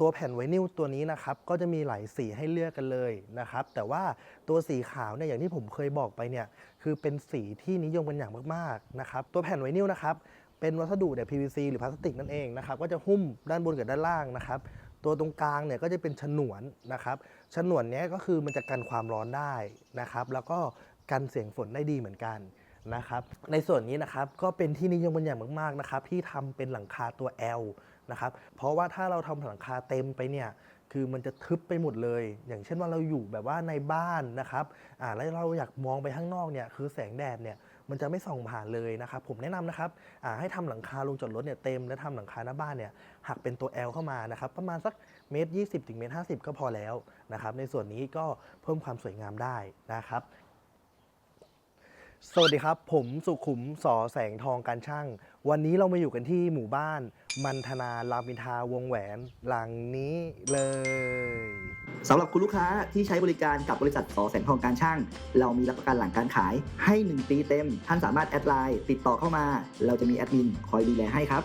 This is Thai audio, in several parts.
ตัวแผ่นไวนิลตัวนี้นะครับก็จะมีหลายสีให้เลือกกันเลยนะครับ แต่ว่าตัวสีขาวเนี่ยอย่างที่ผมเคยบอกไปเนี่ยคือเป็นสีที่นิยมกันอย่างมากๆนะครับตัวแผ่นไวนิลนะครับเป็นวัสดุเนี่ย PVC หรือพลาสติกนั่นเองนะครับก็จะหุ้มด้านบนกับด้านล่างนะครับตัวตรงกลางเนี่ยก็จะเป็นฉนวนนะครับฉนวนเนี้ยก็คือมันจะกันความร้อนได้นะครับ แล้วก็กันเสียงฝนได้ดีเหมือนกันนะครับ ในส่วนนี้นะครับก็เป็นที่นิยมกันอย่างมากๆนะครับที่ทำเป็นหลังคาตัว L นะครับ เพราะว่าถ้าเราทำหลังคาเต็มไปเนี่ยคือมันจะทึบไปหมดเลย อย่างเช่นว่าเราอยู่แบบว่าในบ้านนะครับอ่าแล้วเราอยากมองไปข้างนอกเนี่ยคือแสงแดดเนี่ยมันจะไม่ส่องผ่านเลยนะครับผมแนะนำนะครับอ่าให้ทำหลังคาลงจอดรถเนี่ยเต็มและทำหลังคาหน้าบ้านเนี่ยหักเป็นตัว L เข้ามานะครับประมาณสักเมตร20ถึงเมตร50 ก็พอแล้วนะครับในส่วนนี้ก็เพิ่มความสวยงามได้นะครับ สวัสดีครับ ผมสุขุมสอแสงทองการช่าง วันนี้เรามาอยู่กันที่หมู่บ้าน มันธนารามอินทาวงแหวนหลังนี้เลยสำหรับคุณลูกค้าที่ใช้บริการกับบริษัทสอแสงทองการช่าง เรามีรับประกันหลังการขายให้ 1 ปีเต็ม ท่านสามารถแอดไลน์ติดต่อเข้ามา เราจะมีแอดมินคอยดูแลให้ครับ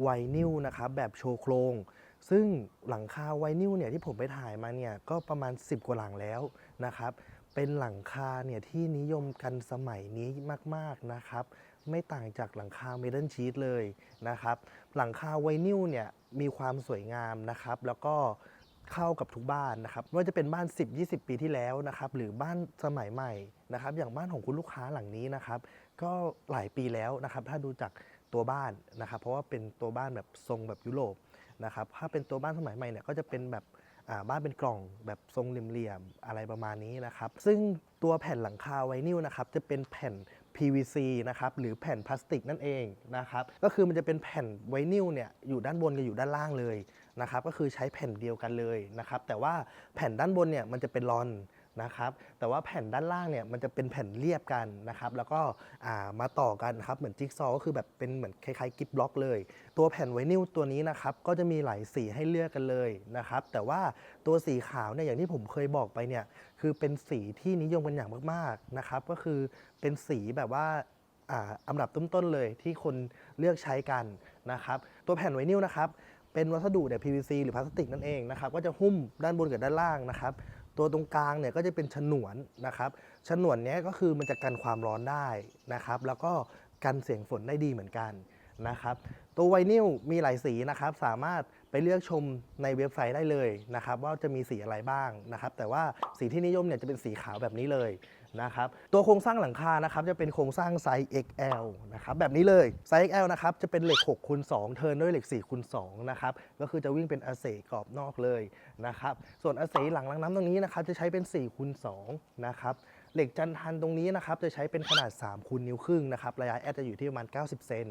ไวนิลนะครับแบบโชว์โครง ซึ่งหลังคาไวนิลเนี่ยที่ผมไปถ่ายมาเนี่ยก็ประมาณ 10 กว่าหลังแล้วนะครับเป็นหลังคาเนี่ยที่นิยมกันสมัยนี้มากๆนะครับไม่ต่างจากหลังคาเมทัลชีตเลยนะครับหลังคาไวนิลเนี่ยมีความสวยงามนะครับแล้วก็เข้ากับทุกบ้านนะครับไม่ว่าจะเป็นบ้าน 10-20 ปีที่แล้วนะครับหรือบ้านสมัยใหม่นะครับอย่างบ้านของคุณลูกค้าหลังนี้นะครับ ก็หลายปีแล้วนะครับ ถ้าดูจากตัวบ้านนะครับ เพราะว่าเป็นตัวบ้านแบบทรงแบบยุโรปนะครับ ถ้าเป็นตัวบ้านสมัยใหม่เนี่ยก็จะเป็นแบบบ้านเป็นกล่องแบบทรงเหลี่ยมๆอะไรประมาณนี้นะครับ ซึ่งตัวแผ่นหลังคาไวนิลนะครับจะเป็นแผ่น PVC นะครับหรือแผ่นพลาสติกนั่นเองนะครับก็คือมันจะเป็นแผ่นไวนิลเนี่ยอยู่ด้านบนกับอยู่ด้านล่างเลยนะครับก็คือใช้แผ่นเดียวกันเลยนะครับแต่ว่าแผ่นด้านบนเนี่ยมันจะเป็นรอน นะครับแต่ว่าแผ่นด้านล่างเนี่ยมันจะเป็นแผ่นเรียบกันนะครับแล้วก็มาต่อกันครับเหมือนจิ๊กซอว์ก็คือแบบเป็นเหมือนคล้ายๆกิฟบล็อกเลย ตัวแผ่นไวนิลตัวนี้นะครับก็จะมีหลายสีให้เลือกกันเลยนะครับแต่ว่าตัวสีขาวเนี่ยอย่างที่ผมเคยบอกไปเนี่ยคือเป็นสีที่นิยมกันอย่างมากๆนะครับก็คือเป็นสีแบบว่าอ่าอันดับต้นๆเลยที่คนเลือกใช้กันนะครับตัวแผ่นไวนิลนะครับเป็นวัสดุเนี่ย PVC หรือพลาสติกนั่นเองนะครับก็จะหุ้มด้านบนกับด้านล่างนะครับ ตัวตรงกลางเนี่ยก็จะเป็นฉนวนนะครับฉนวนเนี้ยก็คือมันจะกันความร้อนได้นะครับ แล้วก็กันเสียงฝนได้ดีเหมือนกันนะครับ ตัวไวนิลมีหลายสีนะครับ สามารถไปเลือกชมในเว็บไซต์ได้เลยนะครับ ว่าจะมีสีอะไรบ้างนะครับ แต่ว่าสีที่นิยมเนี่ยจะเป็นสีขาวแบบนี้เลย นะครับตัวโครงสร้างหลังคานะครับจะเป็นโครงสร้างไซส์ XL นะครับแบบนี้เลยไซส์ XL นะครับจะเป็นเหล็ก6คูณ2เทิร์นด้วยเหล็ก4คูณ2นะครับก็คือจะวิ่งเป็นอาเซกรอบนอกเลยนะครับส่วนอาเซหลังรังน้ำตรงนี้นะครับจะใช้เป็น4คูณ2นะครับ เหล็กจันทันตรงนี้นะครับจะใช้เป็นขนาด 3คูณนิ้วครึ่งนะครับระยะแอดจะอยู่ที่ประมาณ 90 เซน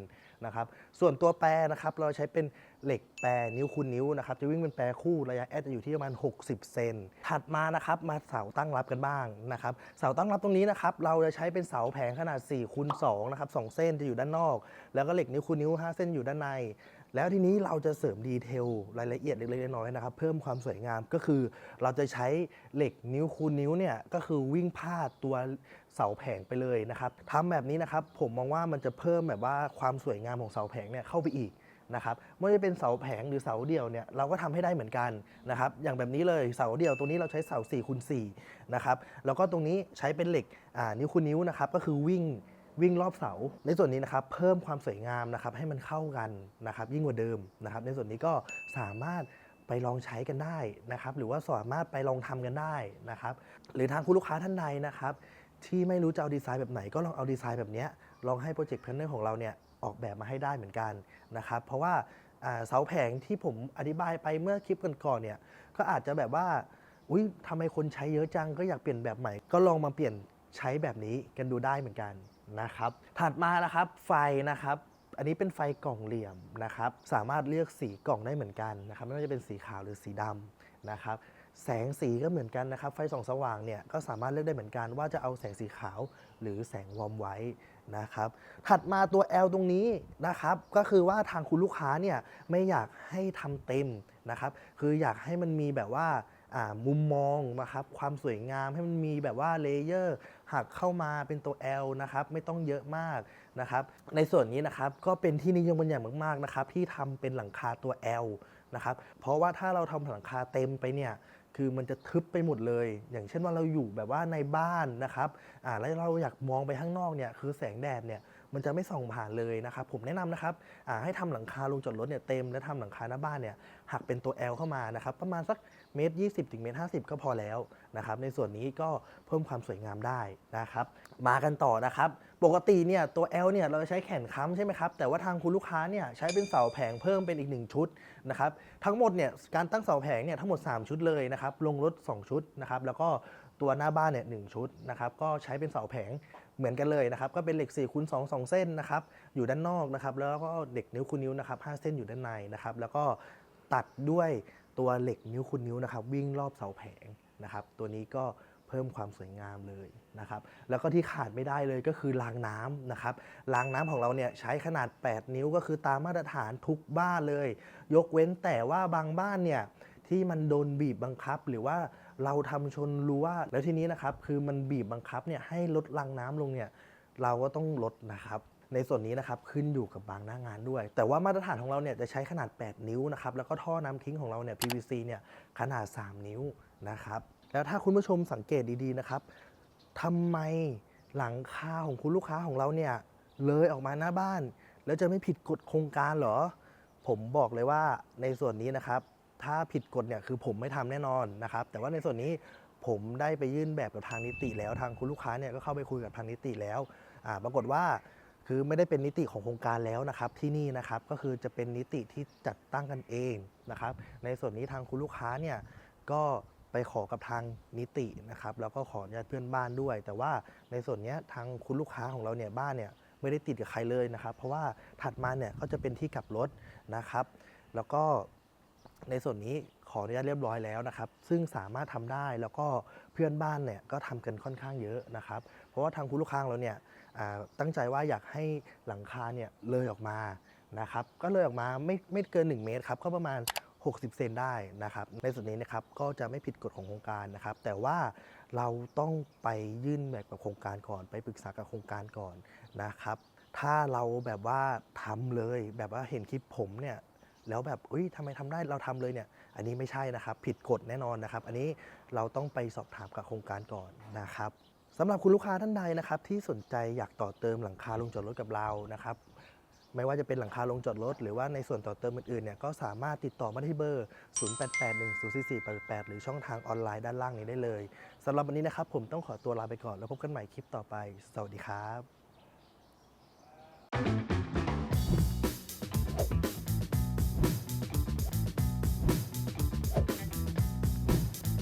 นะครับส่วนตัวแปรนะครับเราใช้เป็นเหล็กแปรนิ้วคูณนิ้วนะครับจะวิ่งเป็นแปรคู่ระยะแอดจะอยู่ที่ประมาณ 60 เซนถัดมานะครับมาเสาตั้งรับกันบ้างนะครับเสาตั้งรับตรงนี้นะครับเราจะใช้เป็นเสาแผงขนาด4คูณ2นะครับ2เส้นจะอยู่ด้านนอก แล้วก็เหล็กนิ้วคูณนิ้ว 5 เส้นอยู่ด้านใน แล้วทีนี้เราจะเสริมดีเทลรายละเอียดเล็กๆน้อยๆนะครับ เพิ่มความสวยงามก็คือ เราจะใช้เหล็กนิ้วคูณนิ้วเนี่ยก็คือวิ่งพาดตัวเสาแผงไปเลยนะครับทำแบบนี้นะครับผมมองว่ามันจะเพิ่มแบบว่าความสวยงามของเสาแผงเนี่ยเข้าไปอีกนะครับไม่ว่าจะเป็นเสาแผงหรือเสาเดี่ยวเนี่ยเราก็ทำให้ได้เหมือนกันนะครับอย่างแบบนี้เลยเสาเดี่ยวตรงนี้เราใช้เสา4คูณ4นะครับแล้วก็ตรงนี้ใช้เป็นเหล็กนิ้วคูณนิ้วนะครับก็คือวิ่ง วิ่งรอบเสา ในส่วนนี้นะครับเพิ่มความสวยงามนะครับให้มันเข้ากันนะครับยิ่งกว่าเดิมนะครับ ในส่วนนี้ก็สามารถไปลองใช้กันได้นะครับ หรือว่าสามารถไปลองทำกันได้นะครับ หรือทางคุณลูกค้าท่านใดนะครับ ที่ไม่รู้จะเอาดีไซน์แบบไหนก็ลองเอาดีไซน์แบบนี้ลองให้โปรเจกต์แพลนเนอร์ของเราเนี่ยออกแบบมาให้ได้เหมือนกันนะครับ เพราะว่าอ่าเสาแผงที่ผมอธิบายไปเมื่อคลิปก่อนๆเนี่ยก็อาจจะแบบว่าอุ้ยทำไมคนใช้เยอะจังก็อยากเปลี่ยนแบบใหม่ ก็ลองมาเปลี่ยนใช้แบบนี้กันดูได้เหมือนกัน นะครับ ถัดมานะครับไฟนะครับ อันนี้เป็นไฟกล่องเหลี่ยมนะครับ สามารถเลือกสีกล่องได้เหมือนกันนะครับ ไม่ว่าจะเป็นสีขาวหรือสีดำนะครับ แสงสีก็เหมือนกันนะครับ ไฟส่องสว่างเนี่ยก็สามารถเลือกได้เหมือนกัน ว่าจะเอาแสงสีขาวหรือแสงวอร์มไว้นะครับ ถัดมาตัว L ตรงนี้นะครับ ก็คือว่าทางคุณลูกค้าเนี่ยไม่อยากให้ทำเต็มนะครับ คืออยากให้มันมีแบบว่า มุมมองนะครับความสวยงามให้มันมีแบบว่าเลเยอร์หักเข้ามาเป็นตัว L นะครับไม่ต้องเยอะมากนะครับในส่วนนี้นะครับก็เป็นที่นิยมกันอย่างมากๆนะครับที่ทำเป็นหลังคาตัว L นะครับเพราะว่าถ้าเราทำหลังคาเต็มไปเนี่ยคือมันจะทึบไปหมดเลย อย่างเช่นว่าเราอยู่แบบว่าในบ้านนะครับอ่าแล้วเราอยากมองไปข้างนอกเนี่ยคือแสงแดดเนี่ย มันจะไม่ส่องผ่านเลยนะครับ ผมแนะนำนะครับให้ทำหลังคาลงจอดรถเนี่ยเต็มและทำหลังคาหน้าบ้านเนี่ยหักเป็นตัว L เข้ามานะครับ ประมาณสักเมตร20ถึงเมตร50ก็พอแล้วนะครับ ในส่วนนี้ก็เพิ่มความสวยงามได้นะครับ มากันต่อนะครับ ปกติเนี่ยตัว L เนี่ยเราใช้แขนค้ำใช่ไหมครับ แต่ว่าทางคุณลูกค้าเนี่ยใช้เป็นเสาแผงเพิ่มเป็นอีก1ชุดนะครับทั้งหมดเนี่ยการตั้งเสาแผงเนี่ยทั้งหมด 3 ชุดเลยนะครับลงรถ 2 ชุดนะครับแล้วก็ตัวหน้าบ้านเนี่ยหนึ่งชุดนะครับก็ใช้เป็นเสาแผง เหมือนกันเลยนะครับก็เป็นเหล็ก4คูณ2 2 เส้นนะครับอยู่ด้านนอกนะครับแล้วก็เหล็กนิ้วคูณนิ้วนะครับ5เส้นอยู่ด้านในนะครับแล้วก็ตัดด้วยตัวเหล็กนิ้วคูณนิ้วนะครับวิ่งรอบเสาแผงนะครับตัวนี้ก็เพิ่มความสวยงามเลยนะครับแล้วก็ที่ขาดไม่ได้เลยก็คือรางน้ำนะครับรางน้ำของเราเนี่ยใช้ขนาด 8 นิ้วก็คือตามมาตรฐานทุกบ้านเลย ยกเว้นแต่ว่าบางบ้านเนี่ยที่มันโดนบีบบังคับหรือว่า เราทำชนรั้วแล้วทีนี้นะครับคือมันบีบบังคับเนี่ยให้ลดรางน้ำลงเนี่ยเราก็ต้องลดนะครับในส่วนนี้นะครับขึ้นอยู่กับบางหน้างานด้วย แต่ว่ามาตรฐานของเราเนี่ยจะใช้ขนาด 8 นิ้วนะครับแล้วก็ท่อน้ำทิ้งของเราเนี่ย PVC เนี่ยขนาด 3 นิ้วนะครับแล้วถ้าคุณผู้ชมสังเกตดีๆนะครับทำไมหลังคาของคุณลูกค้าของเราเนี่ยเลยออกมาหน้าบ้าน แล้วจะไม่ผิดกฎโครงการเหรอ ผมบอกเลยว่าในส่วนนี้นะครับ ถ้าผิดกฎเนี่ยคือผมไม่ทำแน่นอนนะครับ แต่ว่าในส่วนนี้ผมได้ไปยื่นแบบกับทางนิติแล้วทางคุณลูกค้าเนี่ยก็เข้าไปคุยกับทางนิติแล้วอ่าปรากฏว่าคือไม่ได้เป็นนิติของโครงการแล้วนะครับที่นี่นะครับก็คือจะเป็นนิติที่จัดตั้งกันเองนะครับ ในส่วนนี้ทางคุณลูกค้าเนี่ยก็ไปขอกับทางนิตินะครับ แล้วก็ขออนุญาตเพื่อนบ้านด้วย แต่ว่าในส่วนนี้ทางคุณลูกค้าของเราเนี่ยบ้านเนี่ยไม่ได้ติดกับใครเลยนะครับ เพราะว่าถัดมาเนี่ยก็จะเป็นที่กลับรถนะครับ แล้วก็ ในส่วนนี้ขออนุญาตเรียบร้อยแล้วนะครับ ซึ่งสามารถทำได้แล้วก็เพื่อนบ้านเนี่ยก็ทำกันค่อนข้างเยอะนะครับ เพราะว่าทางคุณลูกค้างเราเนี่ยตั้งใจว่าอยากให้หลังคาเนี่ยเลยออกมานะครับ ก็เลยออกมาไม่ไม่เกิน 1 เมตรครับก็ประมาณ 60 เซนได้นะครับ ในส่วนนี้นะครับก็จะไม่ผิดกฎของโครงการนะครับ แต่ว่าเราต้องไปยื่นแบบกับโครงการก่อน ไปปรึกษากับโครงการก่อนนะครับ ถ้าเราแบบว่าทำเลยแบบว่าเห็นคลิปผมเนี่ย แล้วแบบเอ้ยทำไมทำได้เราทำเลยเนี่ย อันนี้ไม่ใช่นะครับ ผิดกฎแน่นอนนะครับ อันนี้เราต้องไปสอบถามกับโครงการก่อนนะครับสำหรับคุณลูกค้าท่านใดนะครับที่สนใจอยากต่อเติมหลังคาลงจอดรถกับเรานะครับไม่ว่าจะเป็นหลังคาลงจอดรถ หรือว่าในส่วนต่อเติมอื่นๆเนี่ยก็สามารถติดต่อมาที่เบอร์ 0881044888 หรือช่องทางออนไลน์ด้านล่างนี้ได้เลยสำหรับวันนี้นะครับ ผมต้องขอตัวลาไปก่อนแล้วพบกันใหม่คลิปต่อไป สวัสดีครับ